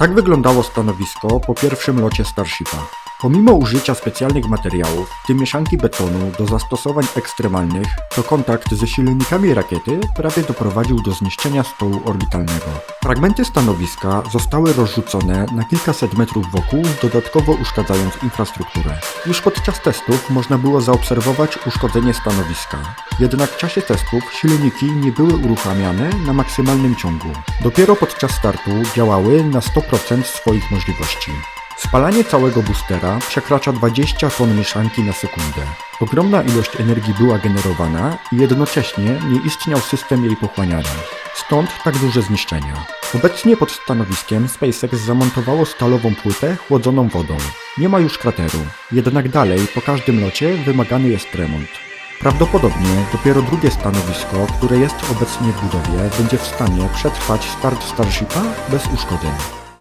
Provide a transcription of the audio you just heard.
Tak wyglądało stanowisko po pierwszym locie Starshipa. Pomimo użycia specjalnych materiałów, w tym mieszanki betonu do zastosowań ekstremalnych, to kontakt ze silnikami rakiety prawie doprowadził do zniszczenia stołu orbitalnego. Fragmenty stanowiska zostały rozrzucone na kilkaset metrów wokół, dodatkowo uszkadzając infrastrukturę. Już podczas testów można było zaobserwować uszkodzenie stanowiska. Jednak w czasie testów silniki nie były uruchamiane na maksymalnym ciągu. Dopiero podczas startu działały na 100% swoich możliwości. Spalanie całego boostera przekracza 20 ton mieszanki na sekundę. Ogromna ilość energii była generowana i jednocześnie nie istniał system jej pochłaniania. Stąd tak duże zniszczenia. Obecnie pod stanowiskiem SpaceX zamontowało stalową płytę chłodzoną wodą. Nie ma już krateru, jednak dalej po każdym locie wymagany jest remont. Prawdopodobnie dopiero drugie stanowisko, które jest obecnie w budowie, będzie w stanie przetrwać start Starshipa bez uszkodzeń.